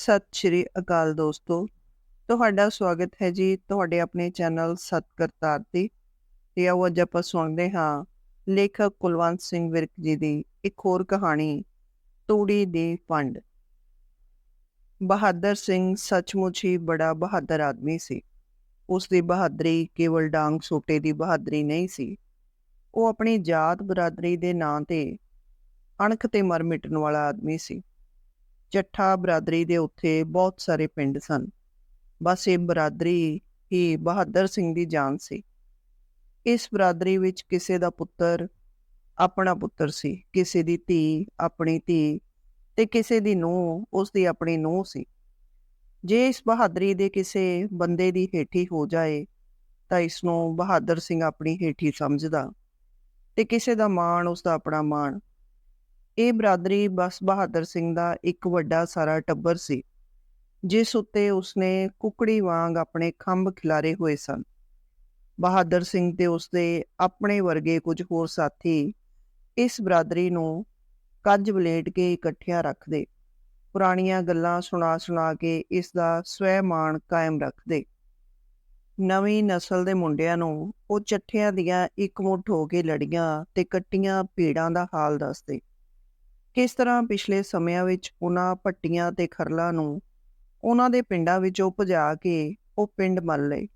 ਸਤਿ ਸ਼੍ਰੀ ਅਕਾਲ ਦੋਸਤੋ। ਤੁਹਾਡਾ ਸਵਾਗਤ ਹੈ ਜੀ ਤੁਹਾਡੇ ਆਪਣੇ ਚੈਨਲ ਸਤ ਕਰਤਾਰ ਤੇ। ਤੇ ਆਓ ਅੱਜ ਆਪਾਂ ਸੁਣਦੇ ਹਾਂ ਲੇਖਕ ਕੁਲਵੰਤ ਸਿੰਘ ਵਿਰਕ ਜੀ ਦੀ ਇੱਕ ਹੋਰ ਕਹਾਣੀ, ਤੂੜੀ ਦੀ ਪੰਡ ਬਹਾਦਰ ਸਿੰਘ ਸੱਚਮੁੱਚ ਹੀ ਬੜਾ ਬਹਾਦਰ ਆਦਮੀ ਸੀ। ਉਸ ਦੀ ਬਹਾਦਰੀ ਕੇਵਲ ਡਾਂਗ ਸੋਟੇ ਦੀ ਬਹਾਦਰੀ ਨਹੀਂ ਸੀ। ਉਹ ਆਪਣੀ ਜਾਤ ਬਰਾਦਰੀ ਦੇ ਨਾਂ ਤੇ ਅਣਖ ਤੇ ਮਰ ਮਿਟਣ ਵਾਲਾ ਆਦਮੀ ਸੀ। ਜੱਠਾ ਬਰਾਦਰੀ ਦੇ ਉੱਥੇ ਬਹੁਤ ਸਾਰੇ ਪਿੰਡ ਸਨ। ਬਸ ਇਹ ਬਰਾਦਰੀ ਹੀ ਬਹਾਦਰ ਸਿੰਘ ਦੀ ਜਾਨ ਸੀ। ਇਸ ਬਰਾਦਰੀ ਵਿੱਚ ਕਿਸੇ ਦਾ ਪੁੱਤਰ ਆਪਣਾ ਪੁੱਤਰ ਸੀ, ਕਿਸੇ ਦੀ ਧੀ ਆਪਣੀ ਧੀ ਤੇ ਕਿਸੇ ਦੀ ਨੂੰਹ ਉਸ ਦੀ ਆਪਣੀ ਨੂੰਹ ਸੀ। ਜੇ ਇਸ ਬਹਾਦਰੀ ਦੇ ਕਿਸੇ ਬੰਦੇ ਦੀ ਹੇਠੀ ਹੋ ਜਾਏ ਤਾਂ ਇਸ ਨੂੰ ਬਹਾਦਰ ਸਿੰਘ ਆਪਣੀ ਹੇਠੀ ਸਮਝਦਾ ਤੇ ਕਿਸੇ ਦਾ ਮਾਣ ਉਸ ਦਾ ਆਪਣਾ ਮਾਣ। ਇਹ ਬਰਾਦਰੀ ਬਸ ਬਹਾਦਰ ਸਿੰਘ ਦਾ ਇੱਕ ਵੱਡਾ ਸਾਰਾ ਟੱਬਰ ਸੀ, ਜਿਸ ਉੱਤੇ ਉਸਨੇ ਕੁਕੜੀ ਵਾਂਗ ਆਪਣੇ ਖੰਭ ਖਿਲਾਰੇ ਹੋਏ ਸਨ। ਬਹਾਦਰ ਸਿੰਘ ਤੇ ਉਸਦੇ ਆਪਣੇ ਵਰਗੇ ਕੁਝ ਹੋਰ ਸਾਥੀ ਇਸ ਬਰਾਦਰੀ ਨੂੰ ਕੱਜ ਬਲੇਟ ਕੇ ਇਕੱਠਿਆਂ ਰੱਖਦੇ, ਪੁਰਾਣੀਆਂ ਗੱਲਾਂ ਸੁਣਾ ਸੁਣਾ ਕੇ ਇਸ ਦਾ ਸਵੈ ਮਾਣ ਕਾਇਮ ਰੱਖਦੇ। ਨਵੀਂ ਨਸਲ ਦੇ ਮੁੰਡਿਆਂ ਨੂੰ ਉਹ ਚੱਠਿਆਂ ਦੀਆਂ ਇੱਕ ਮੁੱਠ ਹੋ ਕੇ ਲੜੀਆਂ ਤੇ ਕੱਟੀਆਂ ਭੀੜਾਂ ਦਾ ਹਾਲ ਦੱਸਦੇ। ਕਿਸ ਤਰ੍ਹਾਂ ਪਿਛਲੇ ਸਮਿਆਂ ਵਿੱਚ ਉਹਨਾਂ ਪੱਟੀਆਂ ਤੇ ਖਰਲਾ ਨੂੰ ਉਹਨਾਂ ਦੇ ਪਿੰਡਾਂ ਵਿੱਚੋਂ ਭਜਾ ਕੇ ਉਹ ਪਿੰਡ ਮੱਲ ਲਏ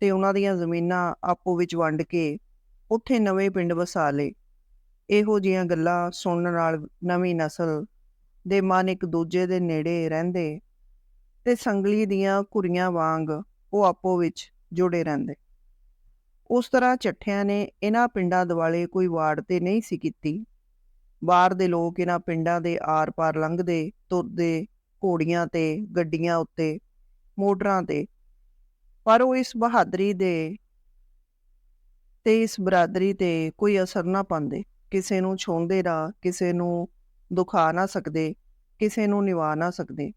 ਤੇ ਉਹਨਾਂ ਦੀਆਂ ਜ਼ਮੀਨਾਂ ਆਪੋ ਵਿੱਚ ਵੰਡ ਕੇ ਉੱਥੇ ਨਵੇਂ ਪਿੰਡ ਵਸਾ ਲਏ। ਇਹੋ ਜੀਆਂ ਗੱਲਾਂ ਸੁਣਨ ਨਾਲ ਨਵੀਂ ਨਸਲ ਦੇ ਮਨ ਇੱਕ ਦੂਜੇ ਦੇ ਨੇੜੇ ਰਹਿੰਦੇ ਤੇ ਸੰਗਲੀ ਦੀਆਂ ਕੁੜੀਆਂ ਵਾਂਗ ਉਹ ਆਪੋ ਵਿੱਚ ਜੁੜੇ ਰਹਿੰਦੇ। ਉਸ ਤਰ੍ਹਾਂ ਚੱਠਿਆਂ ਨੇ ਇਹਨਾਂ ਪਿੰਡਾਂ ਦਿਵਾਲੇ ਕੋਈ ਵਾੜ ਤੇ ਨਹੀਂ ਸੀ ਕੀਤੀ। ਬਾਹਰ ਦੇ ਲੋਕ ਇਹਨਾਂ ਪਿੰਡਾਂ ਦੇ ਆਰ-ਪਾਰ ਲੰਘਦੇ, ਤੁਰਦੇ ਘੋੜੀਆਂ ਤੇ, ਗੱਡੀਆਂ ਉੱਤੇ, ਮੋਟਰਾਂ ਤੇ। ਪਰ ਉਹ ਇਸ ਬਹਾਦਰੀ ਦੇ ਤੇ ਇਸ ਬਰਾਦਰੀ ਤੇ ਕੋਈ ਅਸਰ ਨਾ ਪਾਉਂਦੇ। ਕਿਸੇ ਨੂੰ ਛੋਂਦੇ ਨਾ, ਕਿਸੇ ਨੂੰ ਦੁਖਾ ਨਾ ਸਕਦੇ, ਕਿਸੇ ਨੂੰ ਨਿਵਾ ਨਾ ਸਕਦੇ।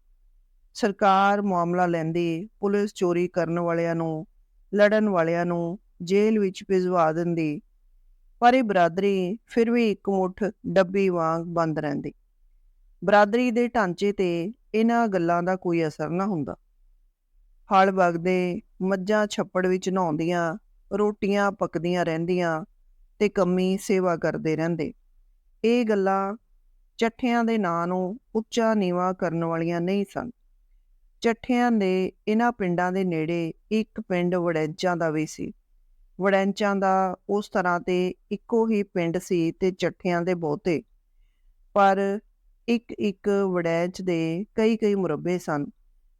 ਸਰਕਾਰ ਮਾਮਲਾ ਲੈਂਦੀ, ਪੁਲਿਸ ਚੋਰੀ ਕਰਨ ਵਾਲਿਆਂ ਨੂੰ, ਲੜਨ ਵਾਲਿਆਂ ਨੂੰ ਜੇਲ੍ਹ ਵਿੱਚ ਭਿਜਵਾ ਦਿੰਦੀ ਪਰ ਇਹ ਬਰਾਦਰੀ ਫਿਰ ਵੀ ਇੱਕ ਮੁੱਠ ਡੱਬੀ ਵਾਂਗ ਬੰਦ ਰਹਿੰਦੀ। ਬਰਾਦਰੀ ਦੇ ਢਾਂਚੇ ਤੇ ਇਹਨਾਂ ਗੱਲਾਂ ਦਾ ਕੋਈ ਅਸਰ ਨਾ ਹੁੰਦਾ। ਹਲ ਵਗਦੇ, ਮੱਝਾਂ ਛੱਪੜ ਵਿੱਚ ਨਹਾਉਂਦੀਆਂ, ਰੋਟੀਆਂ ਪੱਕਦੀਆਂ ਰਹਿੰਦੀਆਂ ਤੇ ਕੰਮੀ ਸੇਵਾ ਕਰਦੇ ਰਹਿੰਦੇ। ਇਹ ਗੱਲਾਂ ਚੱਠਿਆਂ ਦੇ ਨਾਂ ਨੂੰ ਉੱਚਾ ਨੀਵਾ ਕਰਨ ਵਾਲੀਆਂ ਨਹੀਂ ਸਨ। ਚੱਠਿਆਂ ਦੇ ਇਹਨਾਂ ਪਿੰਡਾਂ ਦੇ ਨੇੜੇ ਇੱਕ ਪਿੰਡ ਵੜੈਂਚਾਂ ਦਾ ਵੀ ਸੀ। ਵੜੈਂਚਾਂ ਦਾ ਉਸ ਤਰ੍ਹਾਂ ਤੇ ਇੱਕੋ ਹੀ ਪਿੰਡ ਸੀ ਤੇ ਚੱਠਿਆਂ ਦੇ ਬਹੁਤੇ। ਪਰ ਇੱਕ ਇੱਕ ਵੜੈਂਚ ਦੇ ਕਈ ਕਈ ਮੁਰੱਬੇ ਸਨ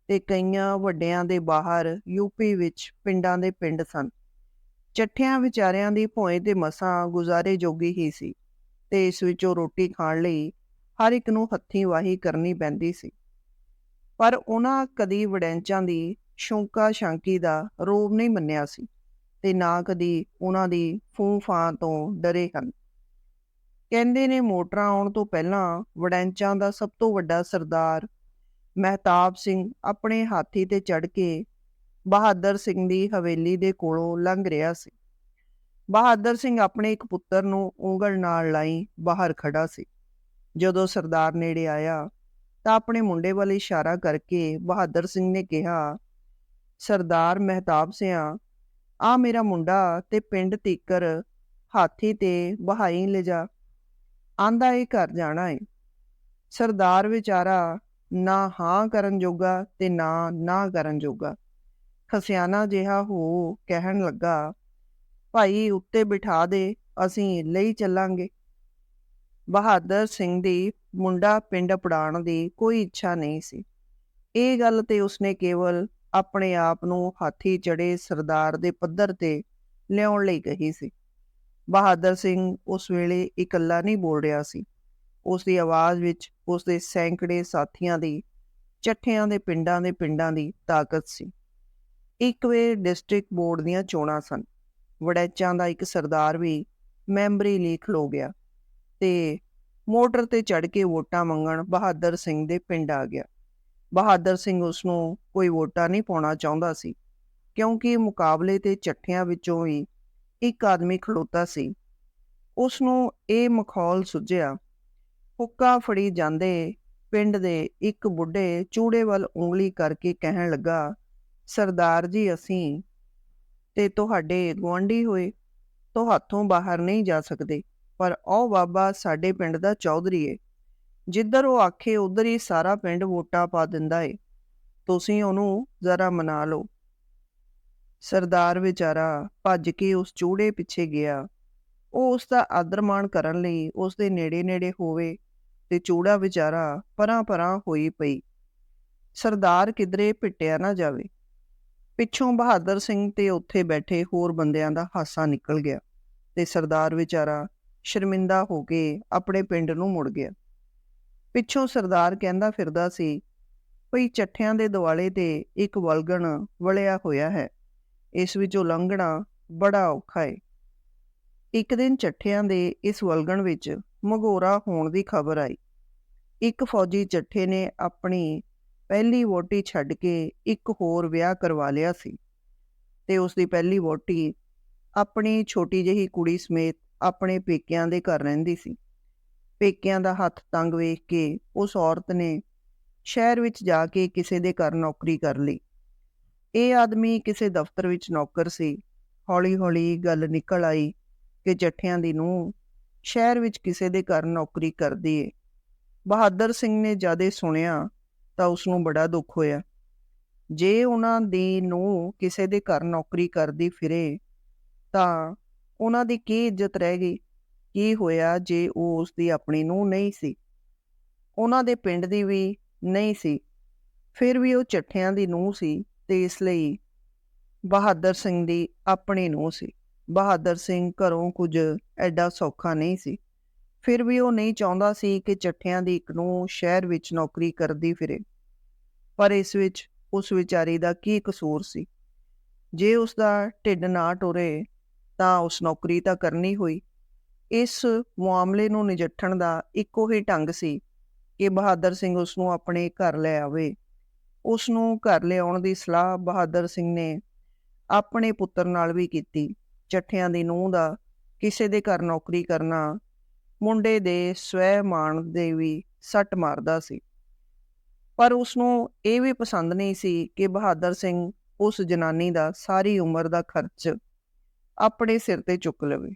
ਤੇ ਕਈਆਂ ਵੱਡਿਆਂ ਦੇ ਬਾਹਰ ਯੂਪੀ ਵਿੱਚ ਪਿੰਡਾਂ ਦੇ ਪਿੰਡ ਸਨ। ਚੱਠਿਆਂ ਵਿਚਾਰਿਆਂ ਦੀ ਭੋਏ ਤੇ ਮਸਾਂ ਗੁਜ਼ਾਰੇ ਜੋਗੀ ਹੀ ਸੀ ਤੇ ਇਸ ਵਿੱਚੋਂ ਰੋਟੀ ਖਾਣ ਲਈ ਹਰ ਇੱਕ ਨੂੰ ਹੱਥੀਂ ਵਾਹੀ ਕਰਨੀ ਪੈਂਦੀ ਸੀ। ਪਰ ਉਹਨਾਂ ਕਦੀ ਵੜੈਂਚਾਂ ਦੀ ਸ਼ੌਂਕਾ ਸ਼ਾਂਕੀ ਦਾ ਰੋਬ ਨਹੀਂ ਮੰਨਿਆ ਸੀ। ਤੇ ਨਾ ਕਦੀ ਉਹਨਾਂ ਦੀ ਫੂੰ-ਫਾਂ ਤੋਂ ਡਰੇ ਹਨ। ਕਹਿੰਦੇ ਨੇ ਮੋਟਰਾਂ ਆਉਣ ਤੋਂ ਪਹਿਲਾਂ ਵੜੈਂਚਾਂ ਦਾ ਸਭ ਤੋਂ ਵੱਡਾ ਸਰਦਾਰ ਮਹਿਤਾਬ ਸਿੰਘ ਆਪਣੇ ਹਾਥੀ ਤੇ ਚੜ ਕੇ ਬਹਾਦਰ ਸਿੰਘ ਦੀ ਹਵੇਲੀ ਦੇ ਕੋਲੋਂ ਲੰਘ ਰਿਹਾ ਸੀ। ਬਹਾਦਰ ਸਿੰਘ ਆਪਣੇ ਇੱਕ ਪੁੱਤਰ ਨੂੰ ਉਂਗਲ ਨਾਲ ਲਾਈ ਬਾਹਰ ਖੜਾ ਸੀ। ਜਦੋਂ ਸਰਦਾਰ ਨੇੜੇ ਆਇਆ ਤਾਂ ਆਪਣੇ ਮੁੰਡੇ ਵੱਲ ਇਸ਼ਾਰਾ ਕਰਕੇ ਬਹਾਦਰ ਸਿੰਘ ਨੇ ਕਿਹਾ, ਸਰਦਾਰ ਮਹਿਤਾਬ ਸਿਆ ਆ ਮੇਰਾ ਮੁੰਡਾ ਤੇ ਪਿੰਡ ਤੀਕਰ ਹਾਥੀ ਤੇ ਬਹਾਈ ਲਿਜਾ। ਆਂਦਾ ਇਹ ਘਰ ਜਾਣਾ ਏ। ਸਰਦਾਰ ਵਿਚਾਰਾ ਨਾ ਹਾਂ ਕਰਨ ਜੋਗਾ ਤੇ ਨਾ ਨਾ ਕਰਨ ਜੋਗਾ। ਖਸਿਆਣਾ ਜਿਹਾ ਹੋ ਕਹਿਣ ਲੱਗਾ, ਭਾਈ ਉੱਤੇ ਬਿਠਾ ਦੇ, ਅਸੀਂ ਲਈ ਚੱਲਾਂਗੇ। ਬਹਾਦਰ ਸਿੰਘ ਦੀ ਮੁੰਡਾ ਪਿੰਡ ਪੜਾਉਣ ਦੀ ਕੋਈ ਇੱਛਾ ਨਹੀਂ ਸੀ। ਇਹ ਗੱਲ ਤੇ ਉਸਨੇ ਕੇਵਲ ਆਪਣੇ ਆਪ ਨੂੰ ਹਾਥੀ ਚੜੇ ਸਰਦਾਰ ਦੇ ਪੱਧਰ ਤੇ ਲਿਆਉਣ ਲਈ ਕਹੀ ਸੀ। ਬਹਾਦਰ ਸਿੰਘ ਉਸ ਵੇਲੇ ਇਕੱਲਾ ਨਹੀਂ ਬੋਲ ਰਿਹਾ ਸੀ। ਉਸ ਦੀ ਆਵਾਜ਼ ਵਿੱਚ ਉਸ ਦੇ ਸੈਂਕੜੇ ਸਾਥੀਆਂ ਦੀ, ਚੱਠਿਆਂ ਦੇ ਪਿੰਡਾਂ ਦੇ ਪਿੰਡਾਂ ਦੀ ਤਾਕਤ ਸੀ। ਇੱਕ ਵੇ ਡਿਸਟ੍ਰਿਕਟ ਬੋਰਡ ਦੀਆਂ ਚੋਣਾਂ ਸਨ। ਵੜੈਚਾਂ ਦਾ ਇੱਕ ਸਰਦਾਰ ਵੀ ਮੈਂਬਰੀ ਲਈ ਖਲੋ ਗਿਆ ਤੇ ਮੋਟਰ ਤੇ ਚੜ ਕੇ ਵੋਟਾਂ ਮੰਗਣ ਬਹਾਦਰ ਸਿੰਘ ਦੇ ਪਿੰਡ ਆ ਗਿਆ। ਬਹਾਦਰ ਸਿੰਘ ਉਸ ਨੂੰ ਕੋਈ ਵੋਟਾਂ ਨਹੀਂ ਪਾਉਣਾ ਚਾਹੁੰਦਾ ਸੀ, ਕਿਉਂਕਿ ਮੁਕਾਬਲੇ ਤੇ ਚੱਠਿਆਂ ਵਿੱਚੋਂ ਹੀ ਇੱਕ ਆਦਮੀ ਖਲੋਤਾ ਸੀ। ਉਸ ਨੂੰ ਇਹ ਮਖੌਲ ਸੁਝਿਆ, ਹੁੱਕਾ ਫੜੀ ਜਾਂਦੇ ਪਿੰਡ ਦੇ ਇੱਕ ਬੁੱਢੇ ਚੂੜੇ ਵੱਲ ਉਂਗਲੀ ਕਰਕੇ ਕਹਿਣ ਲੱਗਾ, ਸਰਦਾਰ ਜੀ, ਅਸੀਂ ਤੇ ਤੁਹਾਡੇ ਗੁਆਂਢੀ ਹੋਏ ਤੋਂ ਹੱਥੋਂ ਬਾਹਰ ਨਹੀਂ ਜਾ ਸਕਦੇ, ਪਰ ਉਹ ਬਾਬਾ ਸਾਡੇ ਪਿੰਡ ਦਾ ਚੌਧਰੀ ਏ। ਜਿੱਧਰ ਉਹ ਆਖੇ, ਉਧਰ ਹੀ ਸਾਰਾ ਪਿੰਡ ਵੋਟਾਂ ਪਾ ਦਿੰਦਾ ਏ। ਤੁਸੀਂ ਉਹਨੂੰ ਜ਼ਰਾ ਮਨਾ ਲਓ। ਸਰਦਾਰ ਵਿਚਾਰਾ ਭੱਜ ਕੇ ਉਸ ਚੂੜੇ ਪਿੱਛੇ ਗਿਆ। ਉਹ ਉਸ ਦਾ ਆਦਰ ਮਾਣ ਕਰਨ ਲਈ ਉਸ ਦੇ ਨੇੜੇ ਨੇੜੇ ਹੋਵੇ ਤੇ ਚੂੜਾ ਵਿਚਾਰਾ ਪਰਾਂ ਪਰਾਂ ਹੋਈ ਪਈ। ਸਰਦਾਰ ਕਿਧਰੇ ਪਿੱਟਿਆ ਨਾ ਜਾਵੇ। ਪਿੱਛੋਂ ਬਹਾਦਰ ਸਿੰਘ ਤੇ ਉੱਥੇ ਬੈਠੇ ਹੋਰ ਬੰਦਿਆਂ ਦਾ ਹਾਸਾ ਨਿਕਲ ਗਿਆ ਤੇ ਸਰਦਾਰ ਵਿਚਾਰਾ ਸ਼ਰਮਿੰਦਾ ਹੋ ਕੇ ਆਪਣੇ ਪਿੰਡ ਨੂੰ ਮੁੜ ਗਿਆ। ਪਿੱਛੋਂ ਸਰਦਾਰ ਕਹਿੰਦਾ ਫਿਰਦਾ ਸੀ, ਭਈ ਚੱਠਿਆਂ ਦੇ ਦਿਵਾਲੇ ਤੇ ਇੱਕ ਵਲਗਣ ਵਲਿਆ ਹੋਇਆ ਹੈ, ਇਸ ਵਿੱਚੋਂ ਲੰਘਣਾ ਬੜਾ ਔਖਾ ਹੈ ਇੱਕ ਦਿਨ ਚੱਠਿਆਂ ਦੇ ਇਸ ਵਲਗਣ ਵਿੱਚ ਮਗੋਰਾ ਹੋਣ ਦੀ ਖਬਰ ਆਈ। ਇੱਕ ਫੌਜੀ ਚੱਠੇ ਨੇ ਆਪਣੀ ਪਹਿਲੀ ਵੋਟੀ ਛੱਡ ਕੇ ਇੱਕ ਹੋਰ ਵਿਆਹ ਕਰਵਾ ਲਿਆ ਸੀ ਤੇ ਉਸ ਦੀ ਪਹਿਲੀ ਵੋਟੀ ਆਪਣੀ ਛੋਟੀ ਜਿਹੀ ਕੁੜੀ ਸਮੇਤ ਆਪਣੇ ਪੇਕਿਆਂ ਦੇ ਘਰ ਰਹਿੰਦੀ ਸੀ। ਪੇਕਿਆਂ ਦਾ ਹੱਥ ਤੰਗ ਵੇਖ ਕੇ ਉਸ ਔਰਤ ਨੇ ਸ਼ਹਿਰ ਵਿੱਚ ਜਾ ਕੇ ਕਿਸੇ ਦੇ ਘਰ ਨੌਕਰੀ ਕਰ ਲਈ। ਇਹ ਆਦਮੀ ਕਿਸੇ ਦਫ਼ਤਰ ਵਿੱਚ ਨੌਕਰ ਸੀ। ਹੌਲੀ-ਹੌਲੀ ਗੱਲ ਨਿਕਲ ਆਈ ਕਿ ਜੱਠਿਆਂ ਦੀ ਨੂੰ ਸ਼ਹਿਰ ਵਿੱਚ ਕਿਸੇ ਦੇ ਘਰ ਨੌਕਰੀ ਕਰਦੀ ਏ। ਬਹਾਦਰ ਸਿੰਘ ਨੇ ਜਦੇ ਸੁਣਿਆ ਤਾਂ ਉਸ ਨੂੰ ਬੜਾ ਦੁੱਖ ਹੋਇਆ। ਜੇ ਉਹਨਾਂ ਦੀ ਨੂੰ ਕਿਸੇ ਦੇ ਘਰ ਨੌਕਰੀ ਕਰਦੀ ਫਿਰੇ ਤਾਂ ਉਹਨਾਂ ਦੀ ਕੀ ਇੱਜ਼ਤ ਰਹਿ ਗਈ? ਕੀ ਹੋਇਆ ਜੇ ਉਹ ਉਸ ਦੀ ਆਪਣੀ ਨੂੰ ਨਹੀਂ ਸੀ? ਉਹਨਾਂ ਦੇ ਪਿੰਡ ਦੀ ਵੀ ਨਹੀਂ ਸੀ। ਫਿਰ ਵੀ ਉਹ ਚੱਠਿਆਂ ਦੀ ਨੂੰ ਸੀ ਤੇ ਇਸ ਲਈ ਬਹਾਦਰ ਸਿੰਘ ਦੀ ਆਪਣੀ ਨੂੰ ਸੀ। ਬਹਾਦਰ ਸਿੰਘ ਘਰੋਂ ਕੁਝ ਐਡਾ ਸੌਖਾ ਨਹੀਂ ਸੀ। ਫਿਰ ਵੀ ਉਹ ਨਹੀਂ ਚਾਹੁੰਦਾ ਸੀ ਕਿ ਚੱਠਿਆਂ ਦੀ ਇੱਕ ਨੂੰ ਸ਼ਹਿਰ ਵਿੱਚ ਨੌਕਰੀ ਕਰਦੀ ਫਿਰੇ। ਪਰ ਇਸ ਵਿੱਚ ਉਸ ਵਿਚਾਰੀ ਦਾ ਕੀ ਕਸੂਰ ਸੀ? ਜੇ ਉਸ ਦਾ ਢਿੱਡ ਨਾ ਟੁਰੇ ਤਾਂ ਉਸ ਨੌਕਰੀ ਤਾਂ ਕਰਨੀ ਹੋਈ। ਇਸ ਮਾਮਲੇ ਨੂੰ ਨਜਿੱਠਣ ਦਾ ਇੱਕੋ ਹੀ ਢੰਗ ਸੀ ਕਿ ਬਹਾਦਰ ਸਿੰਘ ਉਸ ਨੂੰ ਆਪਣੇ ਘਰ ਲੈ ਆਵੇ। ਉਸ ਨੂੰ ਘਰ ਲਿਆਉਣ ਦੀ ਸਲਾਹ ਬਹਾਦਰ ਸਿੰਘ ਨੇ ਆਪਣੇ ਪੁੱਤਰ ਨਾਲ ਵੀ ਕੀਤੀ। ਚੱਠਿਆਂ ਦੀ ਨੂੰਹ ਦਾ ਕਿਸੇ ਦੇ ਘਰ ਨੌਕਰੀ ਕਰਨਾ ਮੁੰਡੇ ਦੇ ਸਵੈ ਮਾਣ ਦੇ ਵੀ ਸੱਟ ਮਾਰਦਾ ਸੀ। ਪਰ ਉਸ ਨੂੰ ਇਹ ਵੀ ਪਸੰਦ ਨਹੀਂ ਸੀ ਕਿ ਬਹਾਦਰ ਸਿੰਘ ਉਸ ਜਨਾਨੀ ਦਾ ਸਾਰੀ ਉਮਰ ਦਾ ਖਰਚ ਆਪਣੇ ਸਿਰ ਤੇ ਚੁੱਕ ਲਵੇ।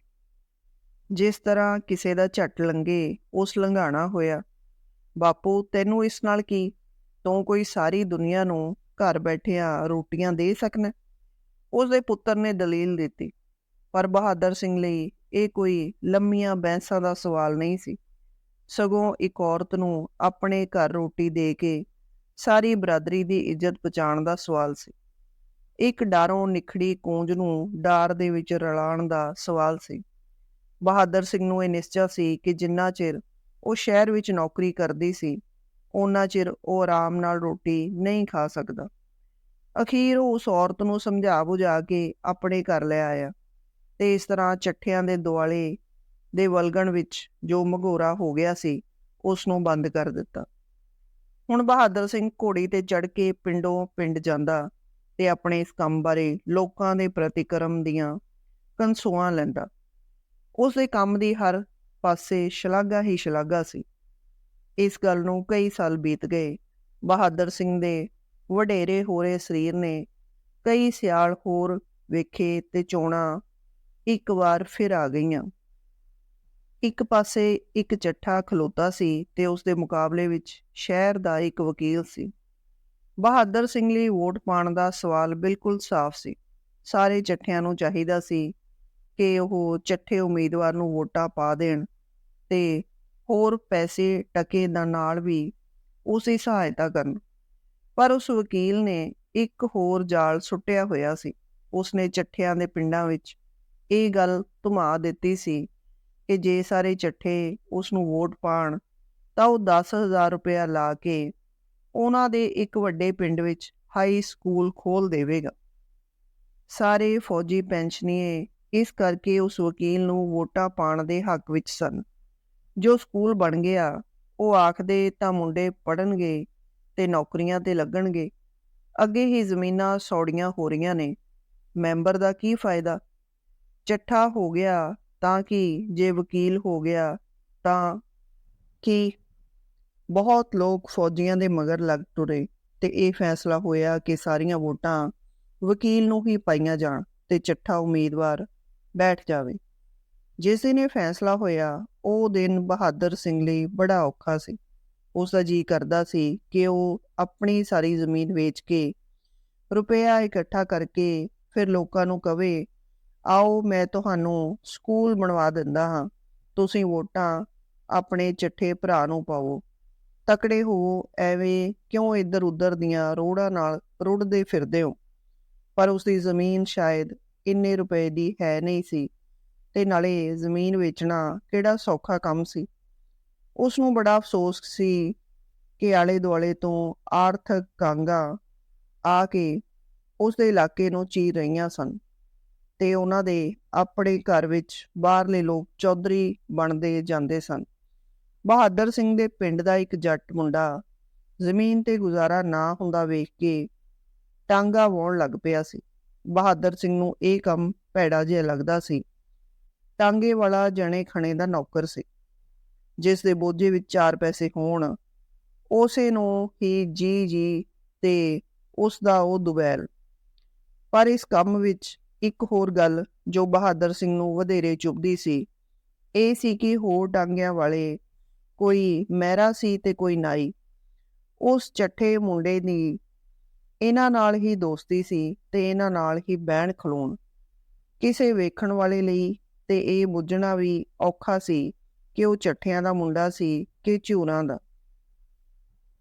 ਜਿਸ ਤਰ੍ਹਾਂ ਕਿਸੇ ਦਾ ਝੱਟ ਲੰਗੇ ਉਸ ਲੰਘਾਣਾ ਹੋਇਆ। ਬਾਪੂ, ਤੈਨੂੰ ਇਸ ਨਾਲ ਕੀ? ਤੂੰ ਕੋਈ ਸਾਰੀ ਦੁਨੀਆ ਨੂੰ ਘਰ ਬੈਠਿਆਂ ਰੋਟੀਆਂ ਦੇ ਸਕਣਾ ਉਸ ਦੇ ਪੁੱਤਰ ਨੇ ਦਲੀਲ ਦਿੱਤੀ, ਪਰ ਬਹਾਦਰ ਸਿੰਘ ਲਈ ਇਹ ਕੋਈ ਲੰਮੀਆਂ ਬੈਂਸਾਂ ਦਾ ਸਵਾਲ ਨਹੀਂ ਸੀ। ਸਗੋਂ ਇੱਕ ਔਰਤ ਨੂੰ ਆਪਣੇ ਘਰ ਰੋਟੀ ਦੇ ਕੇ ਸਾਰੀ ਬਰਾਦਰੀ ਦੀ ਇੱਜ਼ਤ ਬਚਾਉਣ ਦਾ ਸਵਾਲ ਸੀ। ਇੱਕ ਡਾਰੋਂ ਨਿਖੜੀ ਕੂੰਜ ਨੂੰ ਡਾਰ ਦੇ ਵਿੱਚ ਰਲਾਉਣ ਦਾ ਸਵਾਲ ਸੀ। ਬਹਾਦਰ ਸਿੰਘ ਨੂੰ ਇਹ ਨਿਸ਼ਚਾ ਸੀ ਕਿ ਜਿੰਨਾ ਚਿਰ ਉਹ ਸ਼ਹਿਰ ਵਿੱਚ ਨੌਕਰੀ ਕਰਦੀ ਸੀ ਉਹਨਾਂ ਚਿਰ ਉਹ ਆਰਾਮ ਨਾਲ ਰੋਟੀ ਨਹੀਂ ਖਾ ਸਕਦਾ। ਅਖੀਰ ਉਹ ਉਸ ਔਰਤ ਨੂੰ ਸਮਝਾ ਬੁਝਾ ਕੇ ਆਪਣੇ ਘਰ ਲੈ ਆਇਆ ਤੇ ਇਸ ਤਰ੍ਹਾਂ ਚੱਠਿਆਂ ਦੇ ਦੁਆਲੇ ਦੇ ਵਲਗਣ ਵਿੱਚ ਜੋ ਮਘੋਰਾ ਹੋ ਗਿਆ ਸੀ ਉਸ ਨੂੰ ਬੰਦ ਕਰ ਦਿੱਤਾ। ਹੁਣ ਬਹਾਦਰ ਸਿੰਘ ਘੋੜੀ ਤੇ ਚੜ ਕੇ ਪਿੰਡੋਂ ਪਿੰਡ ਜਾਂਦਾ ਤੇ ਆਪਣੇ ਇਸ ਕੰਮ ਬਾਰੇ ਲੋਕਾਂ ਦੇ ਪ੍ਰਤੀਕਰਮ ਦੀਆਂ ਕੰਸੂਆਂ ਲੈਂਦਾ। ਉਸ ਦੇ ਕੰਮ ਦੀ ਹਰ ਪਾਸੇ ਸ਼ਲਾਘਾ ਹੀ ਸ਼ਲਾਘਾ ਸੀ। ਇਸ ਗੱਲ ਨੂੰ ਕਈ ਸਾਲ ਬੀਤ ਗਏ। ਬਹਾਦਰ ਸਿੰਘ ਦੇ ਵਡੇਰੇ ਹੋਰੇ ਸਰੀਰ ਨੇ ਕਈ ਸਿਆਲ ਹੋਰ ਵੇਖੇ ਤੇ ਚੋਣਾ ਇੱਕ ਵਾਰ ਫਿਰ ਆ ਗਈਆਂ। ਇੱਕ ਪਾਸੇ ਇੱਕ ਚੱਠਾ ਖਲੋਤਾ ਸੀ ਤੇ ਉਸ ਦੇ ਮੁਕਾਬਲੇ ਵਿੱਚ ਸ਼ਹਿਰ ਦਾ ਇੱਕ ਵਕੀਲ ਸੀ। ਬਹਾਦਰ ਸਿੰਘ ਲਈ ਵੋਟ ਪਾਣ ਦਾ ਸਵਾਲ ਬਿਲਕੁਲ ਸਾਫ਼ ਸੀ। ਸਾਰੇ ਚੱਠਿਆਂ ਨੂੰ ਚਾਹੀਦਾ ਸੀ ਕਿ ਉਹ ਚੱਠੇ ਉਮੀਦਵਾਰ ਨੂੰ ਵੋਟਾਂ ਪਾ ਦੇਣ ਤੇ ਹੋਰ ਪੈਸੇ ਟਕੇ ਦਾ ਨਾਲ ਵੀ ਉਸ ਸਹਾਇਤਾ ਕਰਨ। ਪਰ ਉਸ ਵਕੀਲ ਨੇ ਇੱਕ ਹੋਰ ਜਾਲ ਸੁੱਟਿਆ ਹੋਇਆ ਸੀ। ਉਸਨੇ ਚੱਠਿਆਂ ਦੇ ਪਿੰਡਾਂ ਵਿੱਚ ਇਹ ਗੱਲ ਧੁਮਾ ਦਿੱਤੀ ਸੀ ਕਿ ਜੇ ਸਾਰੇ ਚੱਠੇ ਉਸ ਨੂੰ ਵੋਟ ਪਾਣ, ਤਾਂ ਉਹ 10000 ਰੁਪਇਆ ਲਾ ਕੇ ਉਹਨਾਂ ਦੇ ਇੱਕ ਵੱਡੇ ਪਿੰਡ ਵਿੱਚ ਹਾਈ ਸਕੂਲ ਖੋਲ ਦੇਵੇਗਾ। ਸਾਰੇ ਫੌਜੀ ਪੈਨਸ਼ਨੀਏ ਇਸ ਕਰਕੇ ਉਸ ਵਕੀਲ ਨੂੰ ਵੋਟਾਂ ਪਾਣ ਦੇ ਹੱਕ ਵਿੱਚ ਸਨ। ਜੋ ਸਕੂਲ ਬਣ ਗਿਆ, ਉਹ ਆਖਦੇ ਤਾਂ ਮੁੰਡੇ ਪੜਨਗੇ ਤੇ ਨੌਕਰੀਆਂ ਤੇ ਲੱਗਣਗੇ। ਅੱਗੇ ਹੀ ਜ਼ਮੀਨਾਂ ਸੌੜੀਆਂ ਹੋ ਰਹੀਆਂ ਨੇ। ਮੈਂਬਰ ਦਾ ਕੀ ਫਾਇਦਾ? ਚੱਠਾ ਹੋ ਗਿਆ ਤਾਂ ਕਿ? ਜੇ ਵਕੀਲ ਹੋ ਗਿਆ ਤਾਂ ਕੀ? ਬਹੁਤ ਲੋਕ ਫੌਜੀਆਂ ਦੇ ਮਗਰ ਲੱਗ ਤੁਰੇ ਤੇ ਇਹ ਫੈਸਲਾ ਹੋਇਆ ਕਿ ਸਾਰੀਆਂ ਵੋਟਾਂ ਵਕੀਲ ਨੂੰ ਹੀ ਪਾਈਆਂ ਜਾਣ ਤੇ ਚੱਠਾ ਉਮੀਦਵਾਰ ਬੈਠ ਜਾਵੇ। ਜਿਸ ਦਿਨ ਇਹ ਫੈਸਲਾ ਹੋਇਆ, ਉਹ ਦਿਨ ਬਹਾਦਰ ਸਿੰਘ ਲਈ ਬੜਾ ਔਖਾ ਸੀ। ਉਸ ਦਾ ਜੀ ਕਰਦਾ ਸੀ ਕਿ ਉਹ ਆਪਣੀ ਸਾਰੀ ਜ਼ਮੀਨ ਵੇਚ ਕੇ ਰੁਪਇਆ ਇਕੱਠਾ ਕਰਕੇ ਫਿਰ ਲੋਕਾਂ ਨੂੰ ਕਵੇ, ਆਓ, ਮੈਂ ਤੁਹਾਨੂੰ ਸਕੂਲ ਬਣਵਾ ਦਿੰਦਾ ਹਾਂ। ਤੁਸੀਂ ਵੋਟਾਂ ਆਪਣੇ ਚਿੱਠੇ ਭਰਾ ਨੂੰ ਪਾਓ। ਤਕੜੇ ਹੋ ਐਵੇਂ ਕਿਉਂ ਇੱਧਰ ਉੱਧਰ ਦੀਆਂ ਰੋੜਾਂ ਨਾਲ ਰੁੜਦੇ ਫਿਰਦੇ ਹੋ? ਪਰ ਉਸ ਦੀ ਜ਼ਮੀਨ ਸ਼ਾਇਦ ਇੰਨੇ ਰੁਪਏ ਦੀ ਹੈ ਨਹੀਂ ਸੀ। ਤੇ ਨਾਲੇ ਜ਼ਮੀਨ ਵੇਚਣਾ ਕਿਹੜਾ ਸੌਖਾ ਕੰਮ ਸੀ। ਉਸ ਨੂੰ ਬੜਾ ਅਫਸੋਸ ਸੀ ਕਿ ਆਲੇ ਦੁਆਲੇ ਤੋਂ ਆਰਥਿਕ ਕਾਂਗਾ ਆ ਕੇ ਉਸ ਦੇ ਇਲਾਕੇ ਨੂੰ ਚੀਰ ਰਹੀਆਂ ਸਨ ਤੇ ਉਹਨਾਂ ਦੇ ਆਪਣੇ ਘਰ ਵਿੱਚ ਬਾਹਰਲੇ ਲੋਕ ਚੌਧਰੀ ਬਣਦੇ ਜਾਂਦੇ ਸਨ। ਬਹਾਦਰ ਸਿੰਘ ਦੇ ਪਿੰਡ ਦਾ ਇੱਕ ਜੱਟ ਮੁੰਡਾ ਜ਼ਮੀਨ ਤੇ ਗੁਜ਼ਾਰਾ ਨਾ ਹੁੰਦਾ ਵੇਖ ਕੇ ਟਾਂਗਾ ਵਾਉਣ ਲੱਗ ਪਿਆ ਸੀ। ਬਹਾਦਰ ਸਿੰਘ ਨੂੰ ਇਹ ਕੰਮ ਭੈੜਾ ਜਿਹਾ ਲੱਗਦਾ ਸੀ। ਟਾਂਗੇ ਵਾਲਾ ਜਣੇ ਖਣੇ ਦਾ ਨੌਕਰ ਸੀ, ਜਿਸ ਦੇ ਬੋਝੇ ਵਿੱਚ ਚਾਰ ਪੈਸੇ ਹੋਣ। ਉਸੇ ਨੂੰ ਹੀ ਜੀ ਜੀ ਤੇ ਉਸ ਦਾ ਉਹ ਦੁਬੈਲ ਪਰ ਇਸ ਕੰਮ ਵਿੱਚ ਇੱਕ ਹੋਰ ਗੱਲ ਜੋ ਬਹਾਦਰ ਸਿੰਘ ਨੂੰ ਵਧੇਰੇ ਚੁਭਦੀ ਸੀ, ਇਹ ਸੀ ਕਿ ਹੋਰ ਟਾਂਗਿਆਂ ਵਾਲੇ ਕੋਈ ਮਹਿਰਾ ਸੀ ਤੇ ਕੋਈ ਨਾਈ। ਉਸ ਚੱਠੇ ਮੁੰਡੇ ਦੀ ਇਹਨਾਂ ਨਾਲ ਹੀ ਦੋਸਤੀ ਸੀ ਤੇ ਇਹਨਾਂ ਨਾਲ ਹੀ ਬਹਿਣ ਖਲੋਣ। ਕਿਸੇ ਵੇਖਣ ਵਾਲੇ ਲਈ ਤੇ ਇਹ ਬੁੱਝਣਾ ਵੀ ਔਖਾ ਸੀ ਕਿ ਉਹ ਚੱਠਿਆਂ ਦਾ ਮੁੰਡਾ ਸੀ ਕਿ ਝੂਰਾਂ ਦਾ।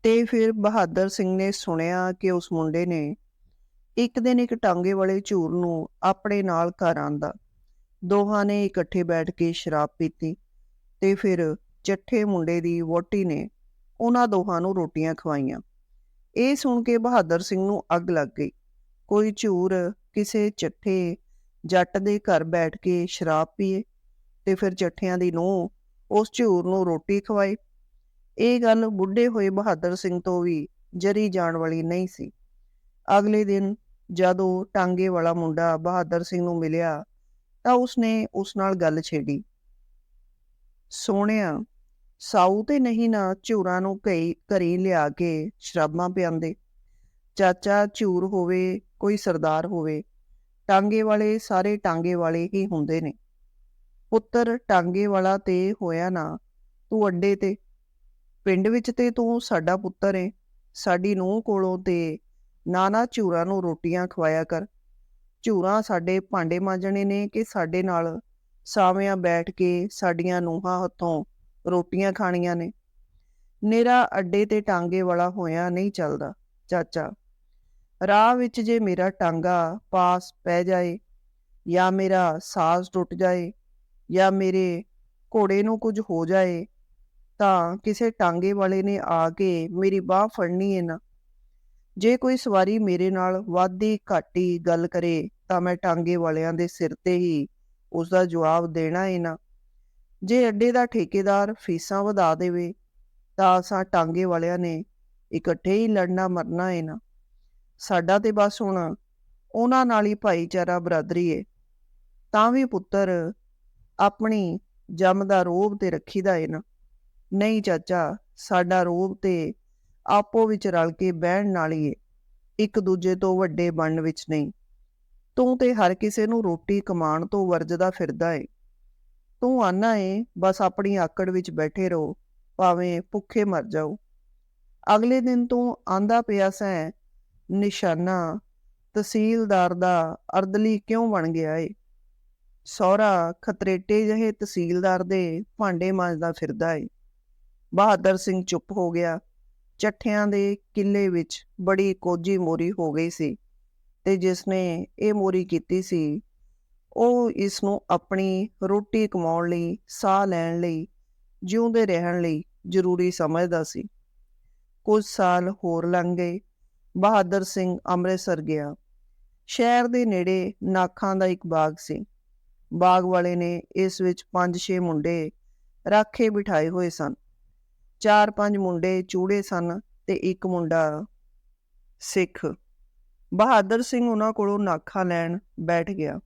ਤੇ ਫਿਰ ਬਹਾਦਰ ਸਿੰਘ ਨੇ ਸੁਣਿਆ ਕਿ ਉਸ ਮੁੰਡੇ ਨੇ ਇੱਕ ਦਿਨ ਇੱਕ ਟਾਂਗੇ ਵਾਲੇ ਝੂਰ ਨੂੰ ਆਪਣੇ ਨਾਲ ਘਰ ਆਂਦਾ। ਦੋਹਾਂ ਨੇ ਇਕੱਠੇ ਬੈਠ ਕੇ ਸ਼ਰਾਬ ਪੀਤੀ ਤੇ ਫਿਰ ਚੱਠੇ ਮੁੰਡੇ ਦੀ ਵੋਟੀ ਨੇ ਉਹਨਾਂ ਦੋਹਾਂ ਨੂੰ ਰੋਟੀਆਂ ਖਵਾਈਆਂ। ਇਹ ਸੁਣ ਕੇ ਬਹਾਦਰ ਸਿੰਘ ਨੂੰ ਅੱਗ ਲੱਗ ਗਈ। ਕੋਈ ਝੂਰ, ਕਿਸੇ ਚੱਠੇ ਜੱਟ ਦੇ ਘਰ ਬੈਠ ਕੇ ਸ਼ਰਾਬ ਪੀਏ ਤੇ ਫਿਰ ਚੱਠਿਆਂ ਦੀ ਨੂੰਹ ਉਸ ਝੂਰ ਨੂੰ ਰੋਟੀ ਖਵਾਏ। ਇਹ ਗੱਲ ਬੁੱਢੇ ਹੋਏ ਬਹਾਦਰ ਸਿੰਘ ਤੋਂ ਵੀ ਜਰੀ ਜਾਣ ਵਾਲੀ ਨਹੀਂ ਸੀ। ਅਗਲੇ ਦਿਨ ਜਦੋਂ ਟਾਂਗੇ ਵਾਲਾ ਮੁੰਡਾ ਬਹਾਦਰ ਸਿੰਘ ਨੂੰ ਮਿਲਿਆ ਤਾਂ ਉਸਨੇ ਉਸ ਨਾਲ ਗੱਲ ਛੇੜੀ। ਸੋਹਣਿਆ ਸਾਊ ਤੇ ਨਹੀਂ ਨਾ ਝੂਰਾਂ ਨੂੰ ਕਈ ਘਰੇ ਲਿਆ ਕੇ ਸ਼ਰਾਬਾਂ ਪਿਆਉਂਦੇ। ਚਾਚਾ ਝੂਰ ਹੋਵੇ, ਕੋਈ ਸਰਦਾਰ ਹੋਵੇ, ਟਾਂਗੇ ਵਾਲੇ ਸਾਰੇ ਟਾਂਗੇ ਵਾਲੇ ਹੀ ਹੁੰਦੇ ਨੇ। ਪੁੱਤਰ ਟਾਂਗੇ ਵਾਲਾ ਤੇ ਹੋਇਆ ਨਾ, ਤੂੰ ਅੱਡੇ ਤੇ। ਪਿੰਡ ਵਿੱਚ ਤੇ ਤੂੰ ਸਾਡਾ ਪੁੱਤਰ ਏ। ਸਾਡੀ ਨੂੰਹ ਕੋਲੋਂ ਤੇ ਨਾਨਾ ਝੂਰਾਂ ਨੂੰ ਰੋਟੀਆਂ ਖਵਾਇਆ ਕਰ। ਝੂਰਾਂ ਸਾਡੇ ਭਾਂਡੇ ਮਾਂਜਣੇ ਨੇ ਕਿ ਸਾਡੇ ਨਾਲ ਸਾਵਿਆਂ ਬੈਠ ਕੇ ਸਾਡੀਆਂ ਨੂੰਹਾਂ ਹੱਥੋਂ ਰੋਟੀਆਂ ਖਾਣੀਆਂ ਨੇ। ਨੇਰਾ ਅੱਡੇ ਤੇ ਟਾਂਗੇ ਵਾਲਾ ਹੋਇਆ ਨਹੀਂ ਚੱਲਦਾ, ਚਾਚਾ। ਰਾਹ ਵਿੱਚ ਜੇ ਮੇਰਾ ਟਾਂਗਾ ਪਾਸ ਪੈ ਜਾਏ, ਜਾਂ ਮੇਰਾ ਸਾਜ਼ ਟੁੱਟ ਜਾਏ, ਜਾਂ ਮੇਰੇ ਘੋੜੇ ਨੂੰ ਕੁਝ ਹੋ ਜਾਏ, ਤਾਂ ਕਿਸੇ ਟਾਂਗੇ ਵਾਲੇ ਨੇ ਆ ਕੇ ਮੇਰੀ ਬਾਹ ਫੜਨੀ ਹੈ ਨਾ। ਜੇ ਕੋਈ ਸਵਾਰੀ ਮੇਰੇ ਨਾਲ ਵਾਦੀ ਘਾਟੀ ਗੱਲ ਕਰੇ, ਤਾਂ ਮੈਂ ਟਾਂਗੇ ਵਾਲਿਆਂ ਦੇ ਸਿਰ ਤੇ ਹੀ ਉਸ ਦਾ ਜਵਾਬ ਦੇਣਾ ਹੈ ਨਾ। ਜੇ ਅੱਡੇ ਦਾ ਠੇਕੇਦਾਰ ਫੀਸਾਂ ਵਧਾ ਦੇਵੇ, ਤਾਂ ਅਸਾਂ ਟਾਂਗੇ ਵਾਲਿਆਂ ਨੇ ਇਕੱਠੇ ਹੀ ਲੜਨਾ ਮਰਨਾ ਹੈ ਨਾ। ਸਾਡਾ ਤੇ ਬਸ ਹੁਣ ਉਹਨਾਂ ਨਾਲ ਹੀ ਭਾਈਚਾਰਾ ਬਰਾਦਰੀ ਏ। ਤਾਂ ਵੀ ਪੁੱਤਰ ਆਪਣੀ ਜੰਮ ਦਾ ਰੋਬ ਤੇ ਰੱਖੀਦਾ ਏ ਨਾ। ਨਹੀਂ ਚਾਚਾ, ਸਾਡਾ ਰੋਬ ਤੇ ਆਪੋ ਵਿੱਚ ਰਲ ਕੇ ਬਹਿਣ ਨਾਲ ਹੀ ਏ। ਇੱਕ ਦੂਜੇ ਤੋਂ ਵੱਡੇ ਬਣਨ ਵਿੱਚ ਨਹੀਂ। ਤੂੰ ਤੇ ਹਰ ਕਿਸੇ ਨੂੰ ਰੋਟੀ ਕਮਾਉਣ ਤੋਂ ਵਰਜਦਾ ਫਿਰਦਾ ਏ। ਤੂੰ ਆਨਾ ਏ, ਬਸ ਆਪਣੀ ਆਕੜ ਵਿੱਚ ਬੈਠੇ ਰਹੋ, ਭਾਵੇਂ ਭੁੱਖੇ ਮਰ ਜਾਓ। ਅਗਲੇ ਦਿਨ ਤੋਂ ਆਂਦਾ ਪਿਆ ਸੈਂ, ਨਿਸ਼ਾਨਾ, ਤਹਿਸੀਲਦਾਰ ਦਾ ਅਰਦਲੀ ਕਿਉਂ ਬਣ ਗਿਆ ਏ? ਸੌਰਾ ਖਤਰੇਟੇ ਜਿਹੇ ਤਹਿਸੀਲਦਾਰ ਦੇ ਭਾਂਡੇ ਮਾਂਜਦਾ ਫਿਰਦਾ ਏ। ਬਹਾਦਰ ਸਿੰਘ ਚੁੱਪ ਹੋ ਗਿਆ। ਚੱਠਿਆਂ ਦੇ ਕਿੱਲੇ ਵਿੱਚ ਬੜੀ ਕੋਜੀ ਮੋਰੀ ਹੋ ਗਈ ਸੀ ਤੇ ਜਿਸ ਨੇ ਇਹ ਮੋਰੀ ਕੀਤੀ ਸੀ ਉਹ ਇਸ ਨੂੰ ਆਪਣੀ ਰੋਟੀ ਕਮਾਉਣ ਲਈ, ਸਾਹ ਲੈਣ ਲਈ, ਜਿਉਂਦੇ ਰਹਿਣ ਲਈ ਜ਼ਰੂਰੀ ਸਮਝਦਾ ਸੀ। ਕੁਝ ਸਾਲ ਹੋਰ ਲੰਘ ਗਏ। ਬਹਾਦਰ ਸਿੰਘ ਅੰਮ੍ਰਿਤਸਰ ਗਿਆ। ਸ਼ਹਿਰ ਦੇ ਨੇੜੇ ਨਾਖਾਂ ਦਾ ਇੱਕ ਬਾਗ ਸੀ। ਬਾਗ ਵਾਲੇ ਨੇ ਇਸ ਵਿੱਚ 5-6 ਮੁੰਡੇ ਰਾਖੇ ਬਿਠਾਏ ਹੋਏ ਸਨ। ਚਾਰ ਪੰਜ ਮੁੰਡੇ ਚੂੜੇ ਸਨ ਤੇ ਇੱਕ ਮੁੰਡਾ ਸਿੱਖ। ਬਹਾਦਰ ਸਿੰਘ ਉਹਨਾਂ ਕੋਲੋਂ ਨਾਖਾਂ ਲੈਣ ਬੈਠ ਗਿਆ।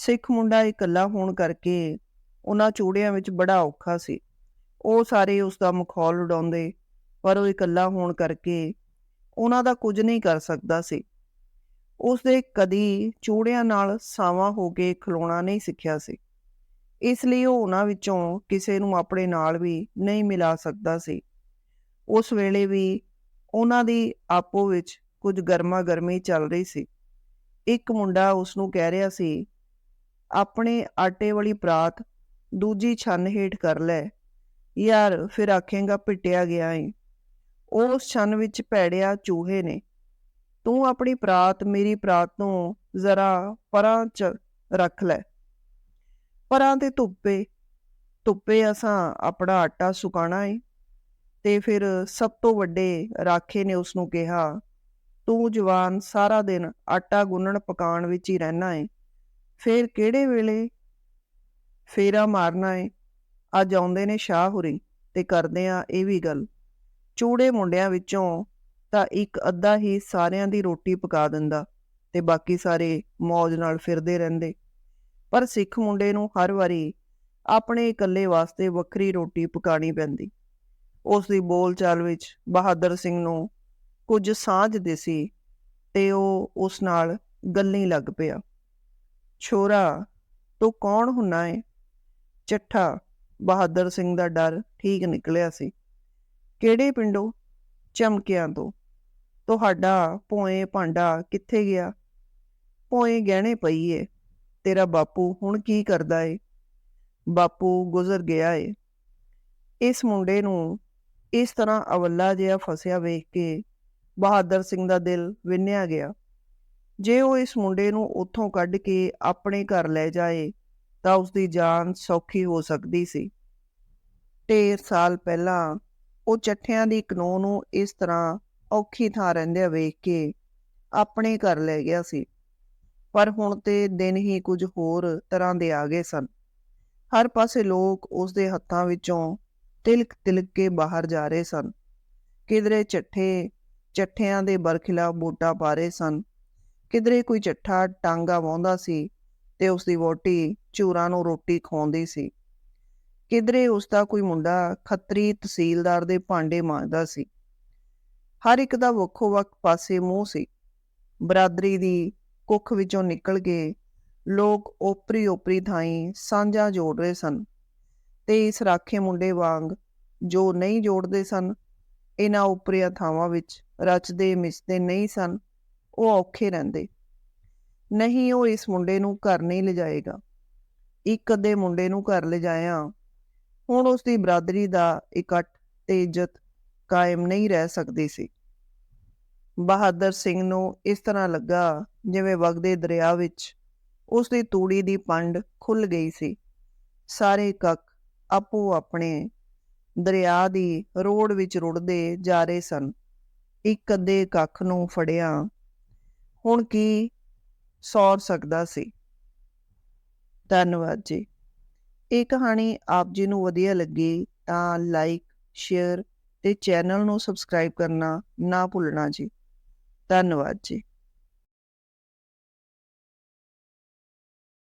ਸਿੱਖ ਮੁੰਡਾ ਇਕੱਲਾ ਹੋਣ ਕਰਕੇ ਉਹਨਾਂ ਚੂੜਿਆਂ ਵਿੱਚ ਬੜਾ ਔਖਾ ਸੀ। ਉਹ ਸਾਰੇ ਉਸ ਦਾ ਮਖੌਲ ਉਡਾਉਂਦੇ, ਪਰ ਉਹ ਇਕੱਲਾ ਹੋਣ ਕਰਕੇ ਉਹਨਾਂ ਦਾ ਕੁਝ ਨਹੀਂ ਕਰ ਸਕਦਾ ਸੀ। ਉਸਦੇ ਕਦੀ ਚੂੜਿਆਂ ਨਾਲ ਸਾਵਾਂ ਹੋ ਕੇ ਖਲੋਣਾ ਨਹੀਂ ਸਿੱਖਿਆ ਸੀ। ਇਸ ਲਈ ਉਹ ਉਹਨਾਂ ਵਿੱਚੋਂ ਕਿਸੇ ਨੂੰ ਆਪਣੇ ਨਾਲ ਵੀ ਨਹੀਂ ਮਿਲਾ ਸਕਦਾ ਸੀ। ਉਸ ਵੇਲੇ ਵੀ ਉਹਨਾਂ ਦੀ ਆਪੋ ਵਿੱਚ ਕੁਝ ਗਰਮਾ ਗਰਮੀ ਚੱਲ ਰਹੀ ਸੀ। ਇੱਕ ਮੁੰਡਾ ਉਸ ਨੂੰ ਕਹਿ ਰਿਹਾ ਸੀ ਆਪਣੇ ਆਟੇ ਵਾਲੀ ਪਰਾਤ ਦੂਜੀ ਛੰਨ ਹੇਠ ਕਰ ਲੈ। ਯਾਰ, ਫਿਰ ਆਖੇਗਾ ਪਿੱਟਿਆ ਗਿਆ ਏ। ਉਸ ਛੰਨ ਵਿੱਚ ਭੈੜਿਆ ਚੂਹੇ ਨੇ। ਤੂੰ ਆਪਣੀ ਪਰਾਤ, ਮੇਰੀ ਪਰਾਤ ਨੂੰ ਜ਼ਰਾ ਪਰਾਂ ਚ ਰੱਖ ਲੈ। ਪਰਾਂ ਤੇ ਧੁੱਪੇ ਧੁੱਪੇ ਅਸਾਂ ਆਪਣਾ ਆਟਾ ਸੁਕਾਣਾ ਏ। ਤੇ ਫਿਰ ਸਭ ਤੋਂ ਵੱਡੇ ਰਾਖੇ ਨੇ ਉਸ ਨੂੰ ਕਿਹਾ, ਤੂੰ ਜਵਾਨ ਸਾਰਾ ਦਿਨ ਆਟਾ ਗੁੰਨਣ ਪਕਾਉਣ ਵਿੱਚ ਹੀ ਰਹਿਣਾ ਏ। ਫੇਰ ਕਿਹੜੇ ਵੇਲੇ ਫੇਰਾ ਮਾਰਨਾ ਏ? ਅੱਜ ਆਉਂਦੇ ਨੇ ਸ਼ਾਹ ਹੁਰੀ ਤੇ ਕਰਦੇ ਆ ਇਹ ਵੀ ਗੱਲ। ਚੂੜੇ ਮੁੰਡਿਆਂ ਵਿੱਚੋਂ ਤਾਂ ਇੱਕ ਅੱਧਾ ਹੀ ਸਾਰਿਆਂ ਦੀ ਰੋਟੀ ਪਕਾ ਦਿੰਦਾ ਤੇ ਬਾਕੀ ਸਾਰੇ ਮौज ਨਾਲ ਫਿਰਦੇ ਰਹਿੰਦੇ। ਪਰ ਸਿੱਖ ਮੁੰਡੇ ਨੂੰ ਹਰ ਵਾਰੀ ਆਪਣੇ ਇਕੱਲੇ ਵਾਸਤੇ ਵੱਖਰੀ ਰੋਟੀ ਪਕਾਣੀ ਪੈਂਦੀ। ਉਸ ਦੀ ਬੋਲਚਾਲ ਵਿੱਚ ਬਹਾਦਰ ਸਿੰਘ ਨੂੰ ਕੁਝ ਸਾਂਝ ਦਿਸੀ ਤੇ ਉਹ ਉਸ ਨਾਲ ਗੱਲਾਂ ਲੱਗ ਪਿਆ। ਛੋਰਾ ਤੂੰ ਕੌਣ ਹੁੰਨਾ ਏ? ਚੱਠਾ, ਬਹਾਦਰ ਸਿੰਘ ਦਾ ਡਰ ਠੀਕ ਨਿਕਲਿਆ ਸੀ। ਕਿਹੜੇ ਪਿੰਡੋਂ? ਚਮਕਿਆਂ ਤੋਂ। ਤੁਹਾਡਾ ਭੋਏ ਭਾਂਡਾ ਕਿੱਥੇ ਗਿਆ? ਭੋਏ ਗਹਿਣੇ ਪਈ ਏ। ਤੇਰਾ ਬਾਪੂ ਹੁਣ ਕੀ ਕਰਦਾ ਏ? ਬਾਪੂ ਗੁਜ਼ਰ ਗਿਆ ਏ। ਇਸ ਮੁੰਡੇ ਨੂੰ ਇਸ ਤਰ੍ਹਾਂ ਅਵੱਲਾ ਜਿਹਾ ਫਸਿਆ ਵੇਖ ਕੇ ਬਹਾਦਰ ਸਿੰਘ ਦਾ ਦਿਲ ਵਿੰਨਿਆ ਗਿਆ। ਜੇ ਉਹ ਇਸ ਮੁੰਡੇ ਨੂੰ ਉੱਥੋਂ ਕੱਢ ਕੇ ਆਪਣੇ ਘਰ ਲੈ ਜਾਏ, ਤਾਂ ਉਸ ਦੀ ਜਾਨ ਸੌਖੀ ਹੋ ਸਕਦੀ ਸੀ। ਢੇਰ ਸਾਲ ਪਹਿਲਾਂ ਉਹ ਚੱਠਿਆਂ ਦੀ ਕਨੋ ਨੂੰ ਇਸ ਤਰ੍ਹਾਂ ਔਖੀ ਥਾਂ ਰਹਿੰਦਿਆਂ ਵੇਖ ਕੇ ਆਪਣੇ ਘਰ ਲੈ ਗਿਆ ਸੀ। ਪਰ ਹੁਣ ਤੇ ਦਿਨ ਹੀ ਕੁਝ ਹੋਰ ਤਰ੍ਹਾਂ ਦੇ ਆ ਗਏ ਸਨ। ਹਰ ਪਾਸੇ ਲੋਕ ਉਸ ਦੇ ਹੱਥਾਂ ਵਿੱਚੋਂ ਤਿਲਕ ਤਿਲਕ ਕੇ ਬਾਹਰ ਜਾ ਰਹੇ ਸਨ। ਕਿਧਰੇ ਚੱਠੇ, ਚੱਠਿਆਂ ਦੇ ਬਰਖਿਲਾ ਬੂਟਾ ਪਾ ਰਹੇ ਸਨ ਕਿਧਰੇ ਕੋਈ ਚੱਠਾ ਟਾਂਗਾ ਵਾਉਂਦਾ ਸੀ ਤੇ ਉਸ ਦੀ ਵੋਟੀ ਚੂਰਾਂ ਨੂੰ ਰੋਟੀ ਖਵਾਉਂਦੀ ਸੀ। ਕਿਧਰੇ ਉਸ ਦਾ ਕੋਈ ਮੁੰਡਾ ਖੱਤਰੀ ਤਹਿਸੀਲਦਾਰ ਦੇ ਭਾਂਡੇ ਮਾਂਜਦਾ ਸੀ। ਹਰ ਇੱਕ ਦਾ ਵੱਖੋ ਵੱਖ ਪਾਸੇ ਮੂੰਹ ਸੀ। ਬਰਾਦਰੀ ਦੀ ਕੁੱਖ ਵਿੱਚੋਂ ਨਿਕਲ ਕੇ ਲੋਕ ਓਪਰੀ ਓਪਰੀ ਥਾਈਂ ਸਾਂਝਾ ਜੋੜ ਰਹੇ ਸਨ ਤੇ ਇਸ ਰਾਖੇ ਮੁੰਡੇ ਵਾਂਗ ਜੋ ਨਹੀਂ ਜੋੜਦੇ ਸਨ, ਇਹਨਾਂ ਉਪਰੀਆਂ ਥਾਵਾਂ ਵਿੱਚ ਰਚਦੇ ਮਿਸਦੇ ਨਹੀਂ ਸਨ ਉਹ ਔਖੇ ਰਹਿੰਦੇ। ਨਹੀਂ, ਉਹ ਇਸ ਮੁੰਡੇ ਨੂੰ ਘਰ ਨਹੀਂ ਲਿਜਾਏਗਾ। ਇੱਕ ਅੱਧੇ ਮੁੰਡੇ ਨੂੰ ਘਰ ਲਿਜਾਇਆ, ਹੁਣ ਉਸ ਦੀ ਬਰਾਦਰੀ ਦਾ ਇਕੱਠ ਤੇ ਇੱਜ਼ਤ ਕਾਇਮ ਨਹੀਂ ਰਹਿ ਸਕਦੀ ਸੀ। ਬਹਾਦਰ ਸਿੰਘ ਨੂੰ ਇਸ ਤਰ੍ਹਾਂ ਲੱਗਾ ਜਿਵੇਂ ਵਗਦੇ ਦਰਿਆ ਵਿੱਚ ਉਸ ਦੀ ਤੂੜੀ ਦੀ ਪੰਡ ਖੁੱਲ ਗਈ ਸੀ। ਸਾਰੇ ਕੱਕ ਆਪੋ ਆਪਣੇ ਦਰਿਆ ਦੀ ਰੋੜ ਵਿੱਚ ਰੁੜਦੇ ਜਾ ਰਹੇ ਸਨ। ਇੱਕ ਅੱਧੇ ਕੱਖ ਨੂੰ ਫੜਿਆ ਹੁਣ ਕੀ ਸੌਰ ਸਕਦਾ ਸੀ? ਧੰਨਵਾਦ ਜੀ। ਇਹ ਕਹਾਣੀ ਆਪ ਜੀ ਨੂੰ ਵਧੀਆ ਲੱਗੀ ਤਾਂ ਲਾਈਕ ਸ਼ੇਅਰ ਤੇ ਚੈਨਲ ਨੂੰ ਸਬਸਕ੍ਰਾਈਬ ਕਰਨਾ ਨਾ ਭੁੱਲਣਾ ਜੀ। ਧੰਨਵਾਦ ਜੀ।